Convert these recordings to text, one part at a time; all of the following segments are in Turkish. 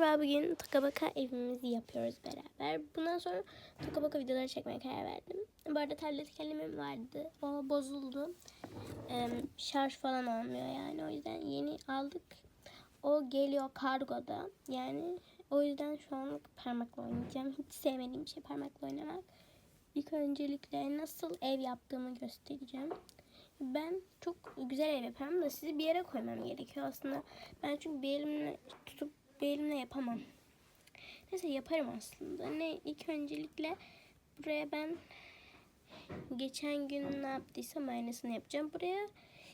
Merhaba bugün Toka Boka evimizi yapıyoruz beraber. Bundan sonra Toka Boka videoları çekmeye karar verdim. Bu arada tablet kalemim vardı. O bozuldu. Ee, şarj falan olmuyor yani. O yüzden yeni aldık. O geliyor kargoda. Yani o yüzden şu anlık parmakla oynayacağım. Hiç sevmediğim şey parmakla oynamak. İlk öncelikle nasıl ev yaptığımı göstereceğim. Ben çok güzel ev yaparım da sizi bir yere koymam gerekiyor aslında. Ben çünkü bir elimle tutup bir elimle yapamam. Neyse yaparım aslında. Ne ilk öncelikle buraya ben geçen gün ne yaptıysam aynısını yapacağım. Buraya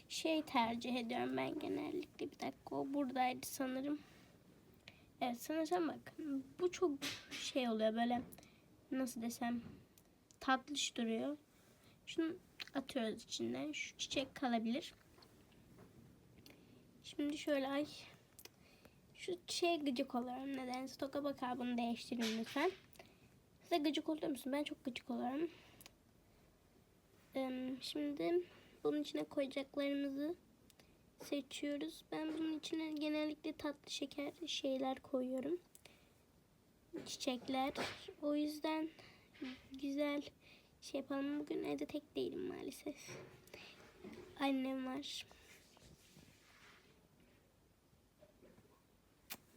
şey tercih ediyorum ben genellikle. Bir dakika o buradaydı sanırım. Evet sanırsam bak bu çok şey oluyor böyle nasıl desem tatlış duruyor. Şunu atıyoruz içinden. Şu çiçek kalabilir. Şimdi şöyle ay şu şeye gıcık oluyorum. Nedense toka bakar bunu değiştirin lütfen. Size gıcık oluyor musun? Ben çok gıcık oluyorum. Ee, Şimdi bunun içine koyacaklarımızı seçiyoruz. Ben bunun içine genellikle tatlı şeker şeyler koyuyorum. Çiçekler. O yüzden güzel şey yapalım. Bugün evde tek değilim maalesef. Annem var.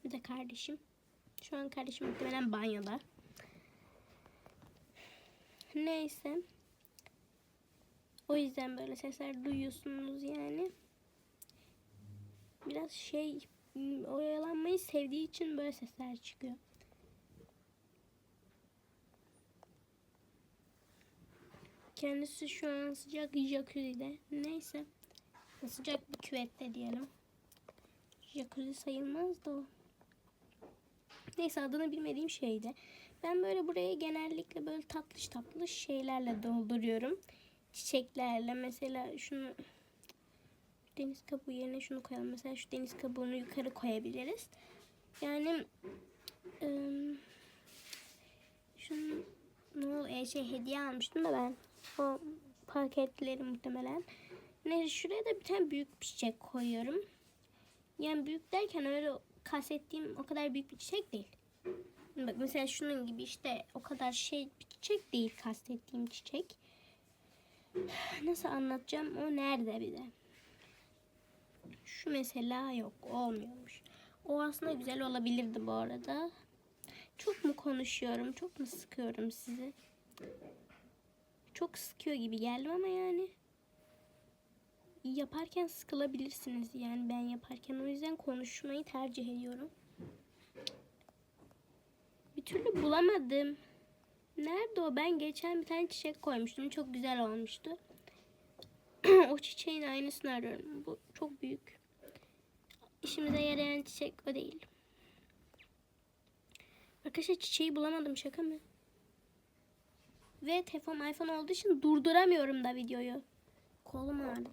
Bir de kardeşim. Şu an kardeşim muhtemelen banyoda. Neyse. O yüzden böyle sesler duyuyorsunuz yani. Biraz şey oyalanmayı sevdiği için böyle sesler çıkıyor. Kendisi şu an sıcak jacuzzi'de. Neyse. Sıcak bir küvette diyelim. Jacuzzi sayılmaz da o. Neyse adını bilmediğim şeydi. Ben böyle buraya genellikle böyle tatlış tatlış şeylerle dolduruyorum. Çiçeklerle mesela şunu deniz kabuğu yerine şunu koyalım. Mesela şu deniz kabuğunu yukarı koyabiliriz. Yani ıı, şunu ne şey hediye almıştım da ben o paketleri muhtemelen. Neyse şuraya da bir tane büyük bir çiçek koyuyorum. Yani büyük derken öyle kastettiğim o kadar büyük bir çiçek değil. Bak mesela şunun gibi işte o kadar şey bir çiçek değil kastettiğim çiçek. Nasıl anlatacağım o nerede bir de. Şu mesela yok olmuyormuş. O aslında güzel olabilirdi bu arada. Çok mu konuşuyorum? Çok mu sıkıyorum sizi? Çok sıkıyor gibi geldim ama yani yaparken sıkılabilirsiniz yani ben yaparken o yüzden konuşmayı tercih ediyorum. Türlü bulamadım. Nerede o? Ben geçen bir tane çiçek koymuştum. Çok güzel olmuştu. o çiçeğin aynısını arıyorum. Bu çok büyük. İşimize yarayan çiçek o değil. Arkadaşlar çiçeği bulamadım şaka mı? Ve telefon iPhone olduğu için durduramıyorum da videoyu. Kolum ağrıdı.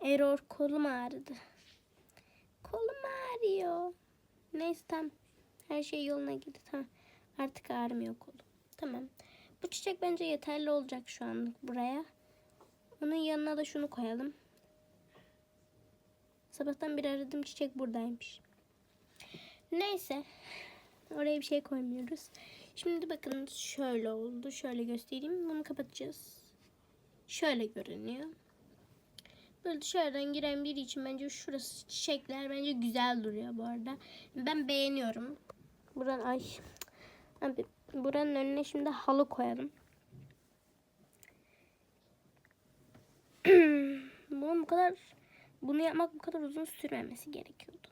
Error kolum ağrıdı. Kolum ağrıyor. Neyse tamam. Her şey yoluna gitti. Tamam. Artık ağrımıyor kolum. Tamam. Bu çiçek bence yeterli olacak şu anlık buraya. Onun yanına da şunu koyalım. Sabahtan bir aradım çiçek buradaymış. Neyse. Oraya bir şey koymuyoruz. Şimdi bakın şöyle oldu. Şöyle göstereyim. Bunu kapatacağız. Şöyle görünüyor. Böyle dışarıdan giren biri için bence şurası çiçekler bence güzel duruyor bu arada. Ben beğeniyorum. Buran ay. Abi buranın önüne şimdi halı koyalım. Bunun bu kadar bunu yapmak bu kadar uzun sürmemesi gerekiyordu.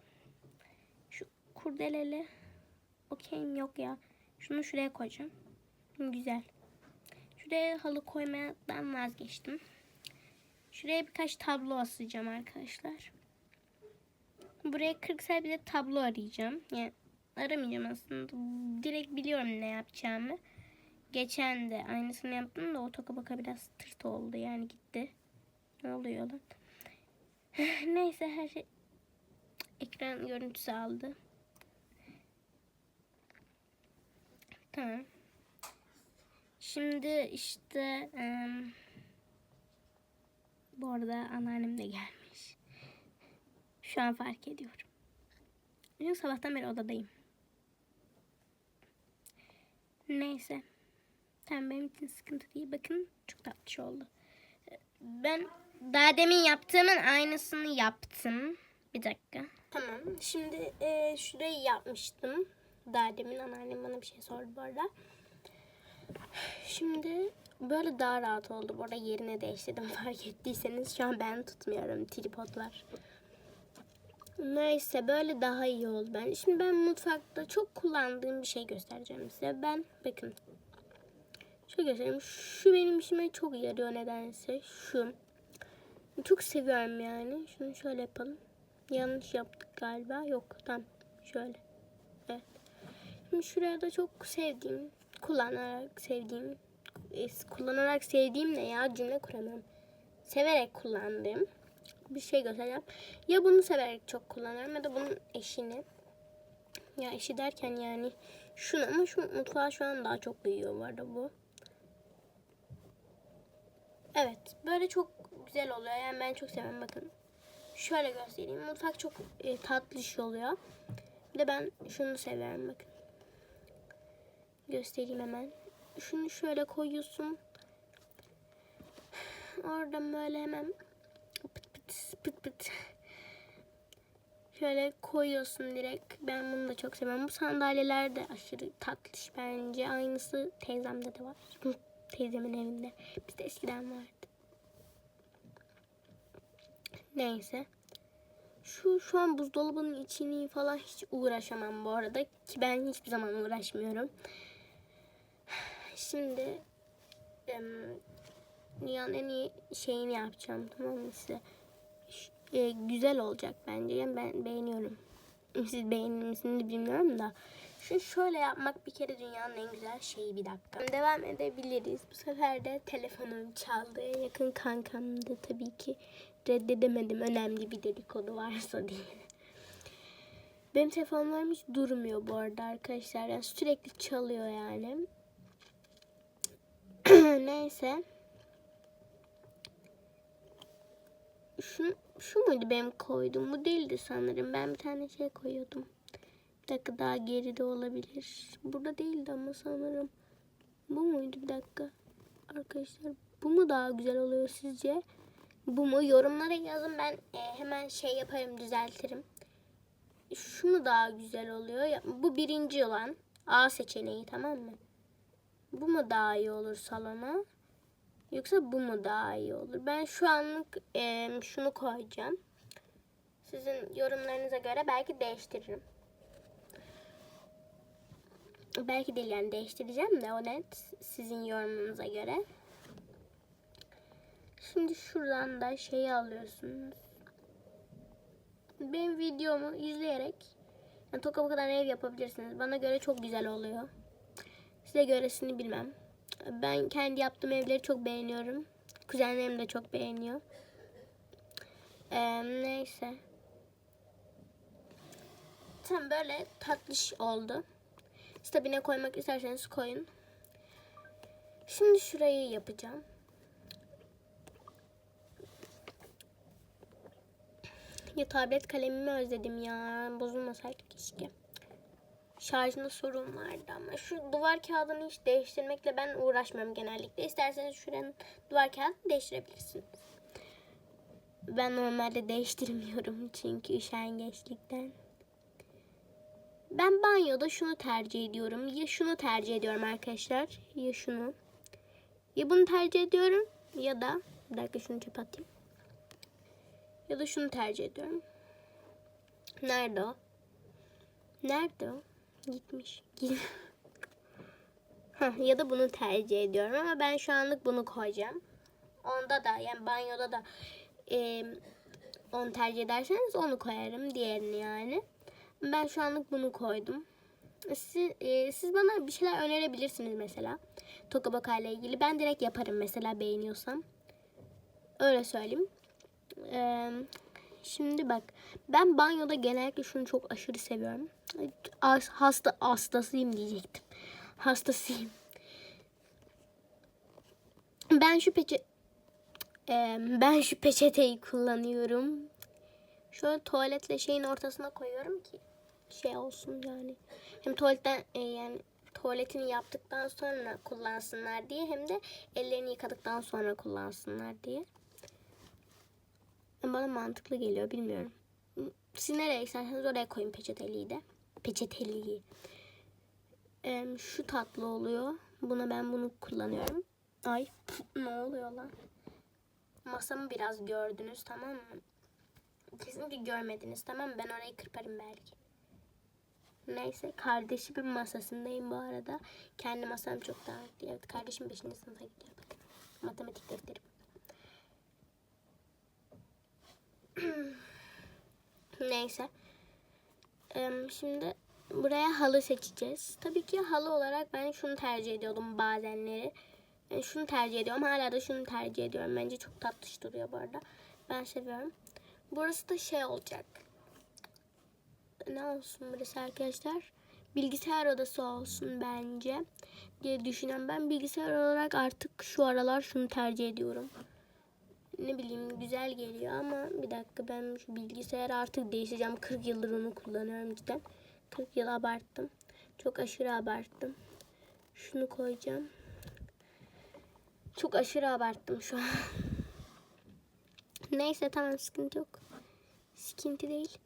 Şu kurdeleli okeyim yok ya. Şunu şuraya koyacağım. Güzel. Şuraya halı koymadan vazgeçtim. Şuraya birkaç tablo asacağım arkadaşlar. Buraya 40 sayfa bir de tablo arayacağım. Yani aramayacağım aslında. Direkt biliyorum ne yapacağımı. Geçen de aynısını yaptım da o toka baka biraz tırt oldu yani gitti. Ne oluyor lan? Neyse her şey ekran görüntüsü aldı. Tamam. Şimdi işte ım, bu arada anneannem de gelmiş. Şu an fark ediyorum. Çünkü sabahtan beri odadayım. Neyse. Tamam benim için sıkıntı değil. Bakın çok tatlış oldu. Ben daha demin yaptığımın aynısını yaptım. Bir dakika. Tamam. Şimdi e, şurayı yapmıştım. Daha demin anneannem bana bir şey sordu bu arada. Şimdi böyle daha rahat oldu. Bu arada yerini değiştirdim fark ettiyseniz. Şu an ben tutmuyorum. Tripod var. Neyse böyle daha iyi oldu ben. Şimdi ben mutfakta çok kullandığım bir şey göstereceğim size. Ben bakın. Şöyle göstereyim. Şu benim işime çok yarıyor nedense. Şu. Çok seviyorum yani. Şunu şöyle yapalım. Yanlış yaptık galiba. Yok tamam. Şöyle. Evet. Şimdi şuraya da çok sevdiğim, kullanarak sevdiğim, kullanarak sevdiğim ne ya cümle kuramıyorum. Severek kullandığım bir şey göstereceğim. Ya bunu severek çok kullanıyorum ya da bunun eşini. Ya eşi derken yani şunu ama şu mutfağa şu an daha çok uyuyor bu arada bu. Evet böyle çok güzel oluyor yani ben çok seviyorum bakın. Şöyle göstereyim mutfak çok e, tatlış oluyor. Bir de ben şunu seviyorum bakın. Göstereyim hemen. Şunu şöyle koyuyorsun. Oradan böyle hemen pıt pıt. Şöyle koyuyorsun direkt. Ben bunu da çok seviyorum. Bu sandalyeler de aşırı tatlış bence. Aynısı teyzemde de var. Teyzemin evinde. Bizde eskiden vardı. Neyse. Şu şu an buzdolabının içini falan hiç uğraşamam bu arada. Ki ben hiçbir zaman uğraşmıyorum. Şimdi dünyanın en iyi şeyini yapacağım tamam mı size? E, güzel olacak bence. Yani ben beğeniyorum. Siz beğenir misiniz bilmiyorum da. Şu şöyle yapmak bir kere dünyanın en güzel şeyi bir dakika. Devam edebiliriz. Bu sefer de telefonum çaldı. Yakın kankamdı tabii ki. Reddedemedim. Önemli bir dedikodu varsa diye. Benim telefonlarım hiç durmuyor bu arada arkadaşlar. Yani sürekli çalıyor yani. Neyse. Şu, şu muydu benim koyduğum? Bu değildi sanırım. Ben bir tane şey koyuyordum. Bir dakika daha geride olabilir. Burada değildi ama sanırım. Bu muydu bir dakika? Arkadaşlar bu mu daha güzel oluyor sizce? Bu mu? Yorumlara yazın ben e, hemen şey yaparım düzeltirim. Şu mu daha güzel oluyor? Bu birinci olan A seçeneği tamam mı? Bu mu daha iyi olur salona? Yoksa bu mu daha iyi olur? Ben şu anlık e, şunu koyacağım. Sizin yorumlarınıza göre belki değiştiririm. Belki değil yani değiştireceğim de o net sizin yorumunuza göre. Şimdi şuradan da şeyi alıyorsunuz. Benim videomu izleyerek yani Toka kadar ev yapabilirsiniz. Bana göre çok güzel oluyor. Size göresini bilmem. Ben kendi yaptığım evleri çok beğeniyorum. Kuzenlerim de çok beğeniyor. Ee, neyse. Tam böyle tatlış oldu. Siz tabi ne koymak isterseniz koyun. Şimdi şurayı yapacağım. Ya tablet kalemimi özledim ya. Bozulmasaydı keşke. Şarjında sorun vardı ama şu duvar kağıdını hiç değiştirmekle ben uğraşmıyorum genellikle. İsterseniz şuranın duvar kağıdını değiştirebilirsiniz. Ben normalde değiştirmiyorum çünkü üşengeçlikten. Ben banyoda şunu tercih ediyorum. Ya şunu tercih ediyorum arkadaşlar. Ya şunu. Ya bunu tercih ediyorum. Ya da bir dakika şunu çöpe atayım. Ya da şunu tercih ediyorum. Nerede o? Nerede o? Gitmiş. Heh, ya da bunu tercih ediyorum ama ben şu anlık bunu koyacağım. Onda da yani banyoda da e, onu tercih ederseniz onu koyarım diğerini yani. Ben şu anlık bunu koydum. Siz, e, siz bana bir şeyler önerebilirsiniz mesela. Toka ile ilgili. Ben direkt yaparım mesela beğeniyorsam. Öyle söyleyeyim. Ee, şimdi bak. Ben banyoda genellikle şunu çok aşırı seviyorum. As, hasta hastasıyım diyecektim. Hastasıyım. Ben şu peçe ee, ben şu peçeteyi kullanıyorum. Şöyle tuvaletle şeyin ortasına koyuyorum ki şey olsun yani. Hem tuvaletten e, yani tuvaletini yaptıktan sonra kullansınlar diye hem de ellerini yıkadıktan sonra kullansınlar diye. Bana mantıklı geliyor bilmiyorum. Siz nereye isterseniz oraya koyun peçeteliği de. Peçeteliği. Ee, şu tatlı oluyor. Buna ben bunu kullanıyorum. Ay ne oluyor lan? Masamı biraz gördünüz tamam mı? Kesinlikle görmediniz tamam mı? Ben orayı kırparım belki. Neyse kardeşimin masasındayım bu arada. Kendi masam çok daha. Evet kardeşim 5. sınıfa gidiyor. Matematik defterim. Neyse. Şimdi buraya halı seçeceğiz. Tabii ki halı olarak ben şunu tercih ediyordum bazenleri. Yani şunu tercih ediyorum. Hala da şunu tercih ediyorum. Bence çok tatlış duruyor bu arada. Ben seviyorum. Burası da şey olacak. Ne olsun burası arkadaşlar? Bilgisayar odası olsun bence diye düşünüyorum. Ben bilgisayar olarak artık şu aralar şunu tercih ediyorum ne bileyim güzel geliyor ama bir dakika ben şu bilgisayarı artık değiştireceğim. 40 yıldır onu kullanıyorum cidden. 40 yıl abarttım. Çok aşırı abarttım. Şunu koyacağım. Çok aşırı abarttım şu an. Neyse tamam sıkıntı yok. Sıkıntı değil.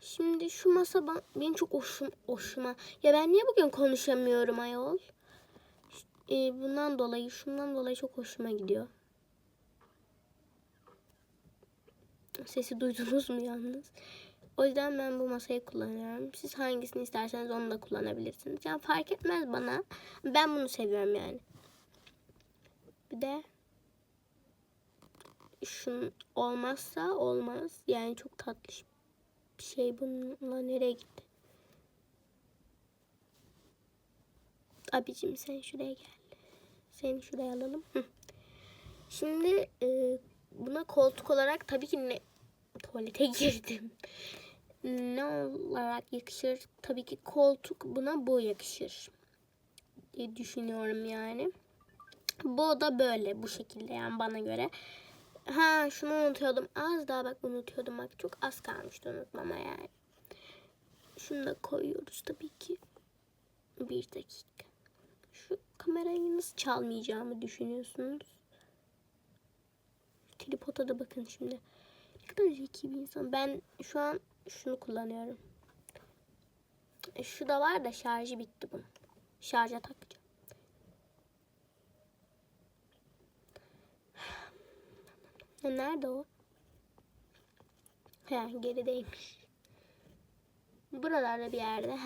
Şimdi şu masa ben, benim çok hoşum, hoşuma. Ya ben niye bugün konuşamıyorum ayol? Ee, bundan dolayı, şundan dolayı çok hoşuma gidiyor. Sesi duydunuz mu yalnız? O yüzden ben bu masayı kullanıyorum. Siz hangisini isterseniz onu da kullanabilirsiniz. Yani fark etmez bana. Ben bunu seviyorum yani. Bir de şun olmazsa olmaz. Yani çok tatlı bir şey bununla nereye gitti? Abicim sen şuraya gel. Seni şuraya alalım. Şimdi e, koltuk olarak tabii ki ne tuvalete girdim. Ne olarak yakışır? Tabii ki koltuk buna bu yakışır diye düşünüyorum yani. Bu da böyle bu şekilde yani bana göre. Ha şunu unutuyordum. Az daha bak unutuyordum bak. Çok az kalmıştı unutmama yani. Şunu da koyuyoruz tabii ki. Bir dakika. Şu kamerayı nasıl çalmayacağımı düşünüyorsunuz? Tripoda da bakın şimdi. Ne kadar zeki bir insan. Ben şu an şunu kullanıyorum. E, şu da var da şarjı bitti bunun. Şarja takacağım. E, nerede o? He gerideymiş. Buralarda bir yerde.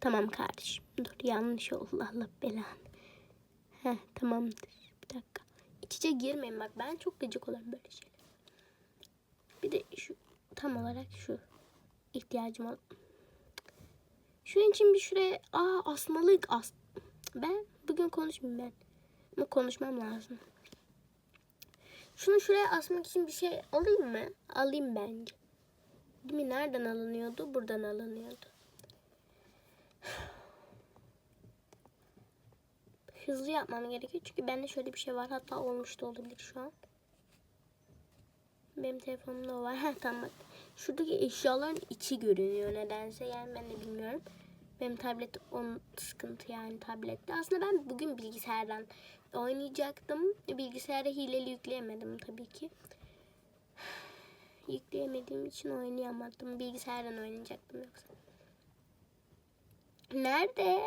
tamam kardeşim. Dur yanlış oldu Allah belanı. Heh tamamdır. Bir dakika. İç içe girmeyin bak ben çok gıcık olurum böyle şeyler. Bir de şu tam olarak şu ihtiyacım olan. Şunun için bir şuraya aa asmalık as. Ben bugün konuşmayayım ben. Ama konuşmam lazım. Şunu şuraya asmak için bir şey alayım mı? Alayım bence. Değil mi? Nereden alınıyordu? Buradan alınıyordu. Hızlı yapmam gerekiyor. Çünkü bende şöyle bir şey var. Hatta olmuş da olabilir şu an. Benim telefonumda var. Heh, tamam. Şuradaki eşyaların içi görünüyor nedense. Yani ben de bilmiyorum. Benim tablet on sıkıntı yani tablette. Aslında ben bugün bilgisayardan oynayacaktım. Bilgisayara hileli yükleyemedim tabii ki. Yükleyemediğim için oynayamadım. Bilgisayardan oynayacaktım yoksa. Nerede?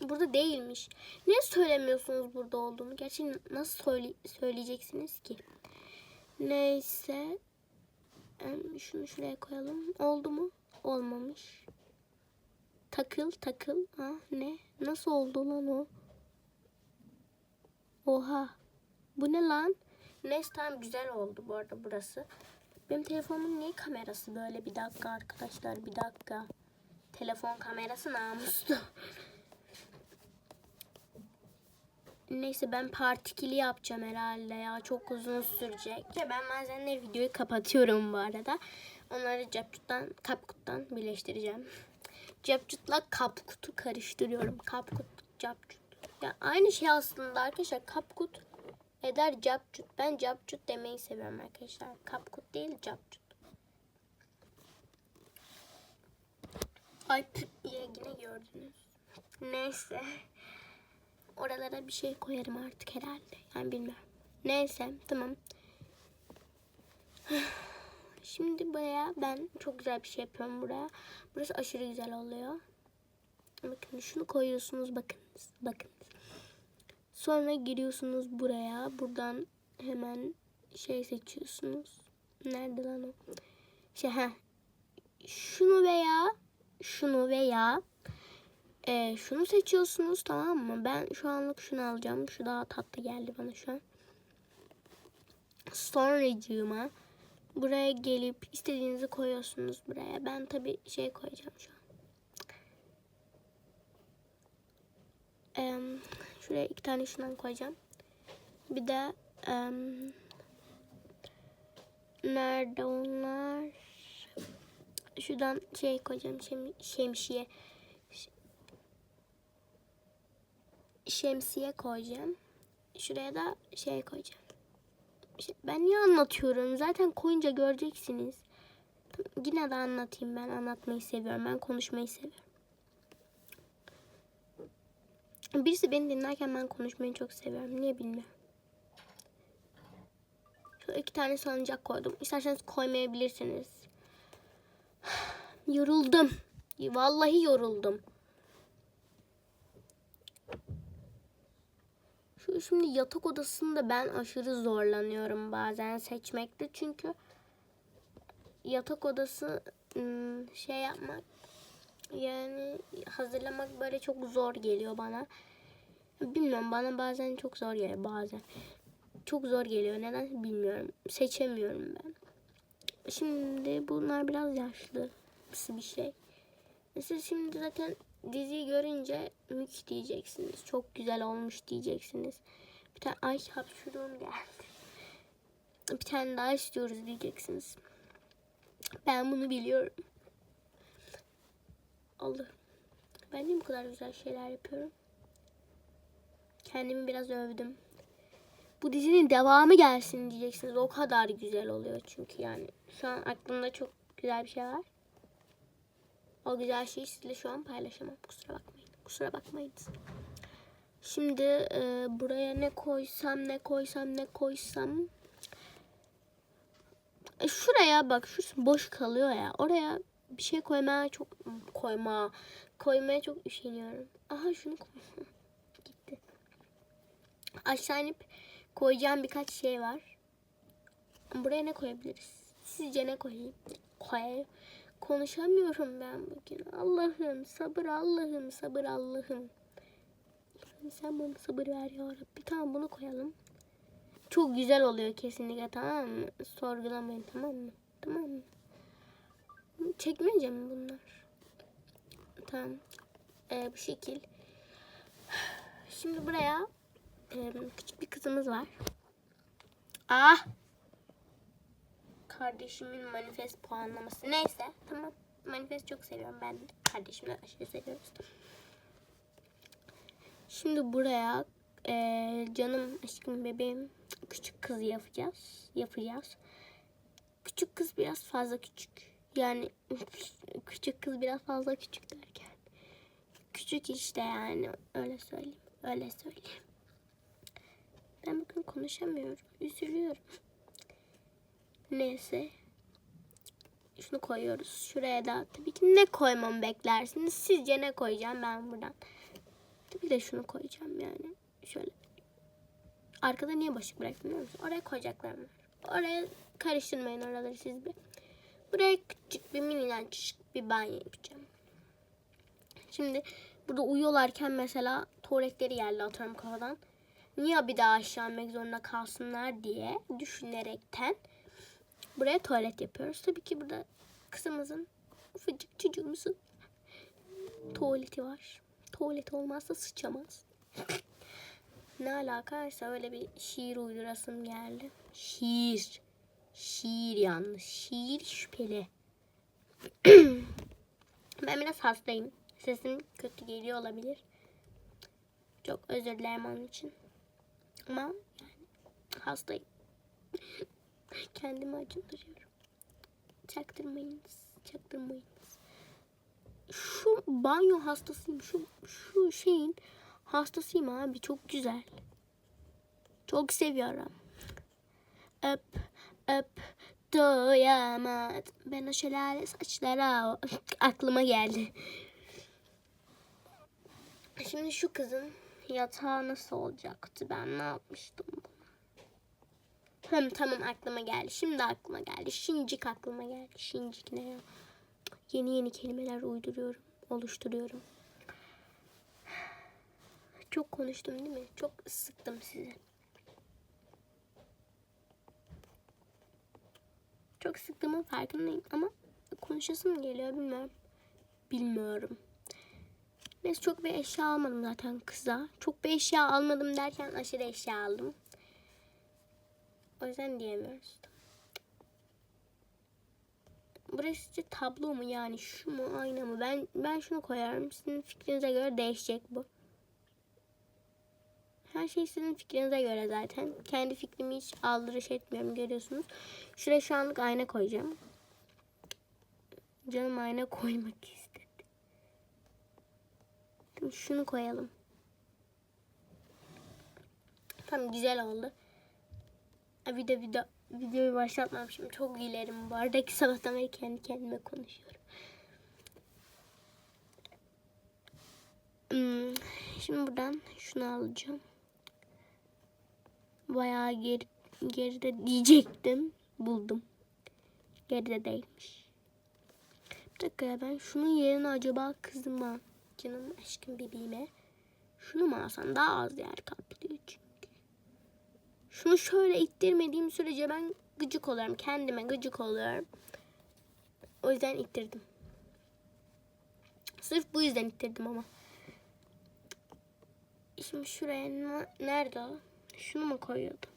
Burada değilmiş. Niye söylemiyorsunuz burada olduğunu? Gerçi nasıl söyle söyleyeceksiniz ki? Neyse. Şunu şuraya koyalım. Oldu mu? Olmamış. Takıl takıl. Ha ne? Nasıl oldu lan o? Oha. Bu ne lan? Neyse tamam güzel oldu bu arada burası. Benim telefonumun niye kamerası böyle? Bir dakika arkadaşlar bir dakika. Telefon kamerası namuslu. Neyse ben partikili yapacağım herhalde ya. Çok uzun sürecek. Ben bazenleri videoyu kapatıyorum bu arada. Onları Capcut'tan, Kapkut'tan birleştireceğim. Capcut'la Kapkut'u karıştırıyorum. Kapkut, Capcut. Ya aynı şey aslında arkadaşlar. Kapkut eder Capcut. Ben Capcut demeyi seviyorum arkadaşlar. Kapkut değil Capcut. Ay yine gördünüz. Neyse. Oralara bir şey koyarım artık herhalde. Yani bilmiyorum. Neyse tamam. Şimdi buraya ben çok güzel bir şey yapıyorum buraya. Burası aşırı güzel oluyor. Bakın şunu koyuyorsunuz bakınız. Bakınız. Sonra giriyorsunuz buraya. Buradan hemen şey seçiyorsunuz. Nerede lan o? Şey ha. Şunu veya şunu veya e, şunu seçiyorsunuz tamam mı? Ben şu anlık şunu alacağım. Şu daha tatlı geldi bana şu an. Sonracığıma buraya gelip istediğinizi koyuyorsunuz buraya. Ben tabi şey koyacağım şu an. Em, şuraya iki tane şundan koyacağım. Bir de em, nerede onlar? Şuradan şey koyacağım şem, şemsiye. Şemsiye koyacağım. Şuraya da şey koyacağım. Şey- Ben niye anlatıyorum? Zaten koyunca göreceksiniz. Yine de anlatayım ben. Anlatmayı seviyorum. Ben konuşmayı seviyorum. Birisi beni dinlerken ben konuşmayı çok seviyorum. Niye bilmiyorum. Şu iki tane salıncak koydum. İsterseniz koymayabilirsiniz. Yoruldum. Vallahi yoruldum. Şu şimdi yatak odasında ben aşırı zorlanıyorum bazen seçmekte çünkü yatak odası ım, şey yapmak yani hazırlamak böyle çok zor geliyor bana. Bilmiyorum bana bazen çok zor geliyor bazen. Çok zor geliyor neden bilmiyorum. Seçemiyorum ben. Şimdi bunlar biraz yaşlı bir şey. Siz şimdi zaten diziyi görünce mük diyeceksiniz. Çok güzel olmuş diyeceksiniz. Bir tane ay hapşuruğum geldi. Bir tane daha istiyoruz diyeceksiniz. Ben bunu biliyorum. Allah. Ben niye bu kadar güzel şeyler yapıyorum? Kendimi biraz övdüm. Bu dizinin devamı gelsin diyeceksiniz. O kadar güzel oluyor çünkü yani. Şu an aklımda çok güzel bir şey var. O güzel şeyi sizinle şu an paylaşamam. Kusura bakmayın. Kusura bakmayın. Şimdi e, buraya ne koysam ne koysam ne koysam. E, şuraya bak şurası boş kalıyor ya. Oraya bir şey koymaya çok koyma koymaya çok üşeniyorum. Aha şunu koy. Gitti. Aşağı inip koyacağım birkaç şey var. Buraya ne koyabiliriz? Sizce ne koyayım? Koyayım. Konuşamıyorum ben bugün. Allah'ım sabır Allah'ım sabır Allah'ım. Sen bana sabır ver ya Rabbi. Tamam bunu koyalım. Çok güzel oluyor kesinlikle tamam mı? Sorgulamayın tamam mı? Tamam mı? Çekmeyeceğim mi bunlar? Tamam. Ee, bu şekil. Şimdi buraya e, küçük bir kızımız var. Ah! Kardeşimin manifest puanlaması. Neyse tamam. Manifest çok seviyorum ben. de. Kardeşimle aşırı seviyoruz. Şimdi buraya e, canım aşkım bebeğim küçük kız yapacağız. Yapacağız. Küçük kız biraz fazla küçük. Yani küçük kız biraz fazla küçük derken. Küçük işte yani öyle söyleyeyim. Öyle söyleyeyim. Ben bugün konuşamıyorum. Üzülüyorum. Neyse. Şunu koyuyoruz. Şuraya da tabii ki ne koymamı beklersiniz? Sizce ne koyacağım ben buradan? Tabii de şunu koyacağım yani. Şöyle. Arkada niye boşluk bıraktım biliyor musun? Oraya koyacaklarım var. Oraya karıştırmayın oraları siz bir. Buraya küçük bir miniden küçük bir banyo yapacağım. Şimdi burada uyuyorlarken mesela tuvaletleri geldi atıyorum kafadan. Niye bir daha aşağı inmek zorunda kalsınlar diye düşünerekten buraya tuvalet yapıyoruz. Tabii ki burada kızımızın ufacık çocuğumuzun tuvaleti var. Tuvalet olmazsa sıçamaz. ne alakaysa öyle bir şiir uydurasım geldi. Şiir. Şiir yanlış. Şiir şüpheli. ben biraz hastayım. Sesim kötü geliyor olabilir. Çok özür dilerim onun için. Ama yani hastayım. Kendimi acındırıyorum. Çaktırmayınız. Çaktırmayınız. Şu banyo hastasıyım. Şu, şu şeyin hastasıyım abi. Çok güzel. Çok seviyorum. Öp öp doyamadım. Ben o şelale saçlara aklıma geldi. Şimdi şu kızın yatağı nasıl olacaktı? Ben ne yapmıştım Hem tamam aklıma geldi. Şimdi aklıma geldi. Şincik aklıma geldi. Şincik ne ya? Yeni yeni kelimeler uyduruyorum. Oluşturuyorum. Çok konuştum değil mi? Çok sıktım sizi. Çok sıktığımın farkındayım ama konuşasım geliyor bilmiyorum. Bilmiyorum. Neyse çok bir eşya almadım zaten kıza. Çok bir eşya almadım derken aşırı eşya aldım. O yüzden diyemiyoruz. Burası tablo mu yani şu mu ayna mı? Ben ben şunu koyarım. Sizin fikrinize göre değişecek bu. Her şey sizin fikrinize göre zaten. Kendi fikrimi hiç aldırış etmiyorum görüyorsunuz. Şuraya şu anlık ayna koyacağım. Canım ayna koymak istedi. Şimdi şunu koyalım. Tamam güzel oldu. De video, videoyu başlatmamışım. Çok gülerim bu arada ki sabahtan beri kendi kendime konuşuyorum. Hmm, şimdi buradan şunu alacağım. Bayağı geri, geride diyecektim. Buldum. Geride değilmiş. Bir dakika ya ben şunun yerine acaba kızıma, canım aşkım bebeğime şunu mu alsam daha az yer kaplıyor çünkü. Şunu şöyle ittirmediğim sürece ben gıcık oluyorum. Kendime gıcık oluyorum. O yüzden ittirdim. Sırf bu yüzden ittirdim ama. Şimdi şuraya ne- nerede o? Şunu mu koyuyordum?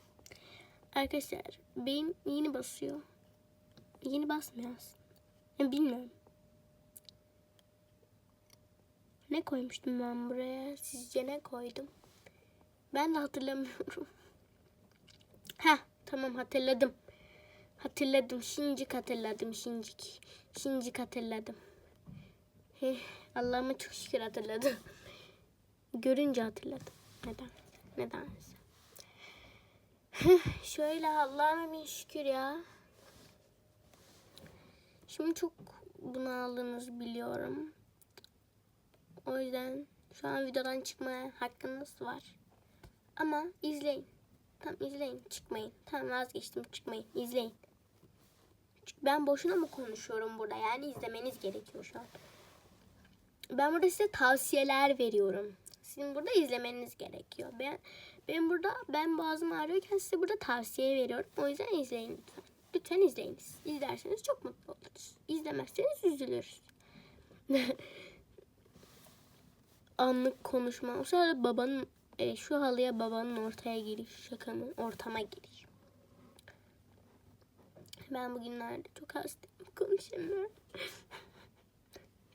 Arkadaşlar beyin yeni basıyor. Yeni basmıyor aslında. Ya bilmiyorum. Ne koymuştum ben buraya? Sizce ne koydum? Ben de hatırlamıyorum. Ha tamam hatırladım. Hatırladım. Şincik hatırladım. Şincik. Şincik hatırladım. Heh, Allah'ıma çok şükür hatırladım. Görünce hatırladım. Neden? Neden? Şöyle Allah'ıma bin şükür ya. Şimdi çok bunaldınız biliyorum. O yüzden şu an videodan çıkmaya hakkınız var. Ama izleyin. Tamam izleyin. Çıkmayın. Tamam vazgeçtim. Çıkmayın. İzleyin. Ben boşuna mı konuşuyorum burada? Yani izlemeniz gerekiyor şu an. Ben burada size tavsiyeler veriyorum. Sizin burada izlemeniz gerekiyor. Ben ben burada ben boğazım ağrıyorken size burada tavsiye veriyorum. O yüzden izleyin lütfen. Lütfen izleyiniz. İzlerseniz çok mutlu oluruz. İzlemezseniz üzülürüz. Anlık konuşma. O sırada babanın e, şu halıya babanın ortaya giriş şaka mı? Ortama giriş. Ben bugünlerde çok hastayım. Konuşamıyorum.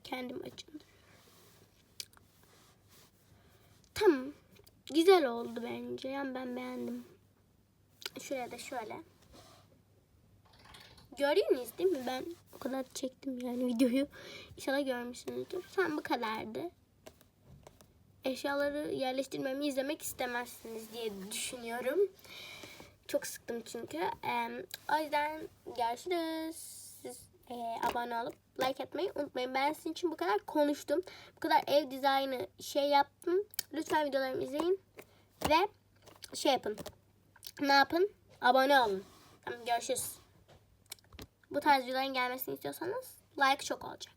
Kendim açıldı. Tamam. Güzel oldu bence. Yani ben beğendim. Şuraya da şöyle. Görüyorsunuz değil mi? Ben o kadar çektim yani videoyu. İnşallah görmüşsünüzdür. Tamam bu kadardı eşyaları yerleştirmemi izlemek istemezsiniz diye düşünüyorum. Çok sıktım çünkü. Ee, o yüzden görüşürüz. Siz e, abone olup like atmayı unutmayın. Ben sizin için bu kadar konuştum. Bu kadar ev dizaynı şey yaptım. Lütfen videolarımı izleyin. Ve şey yapın. Ne yapın? Abone olun. Tamam görüşürüz. Bu tarz videoların gelmesini istiyorsanız like çok olacak.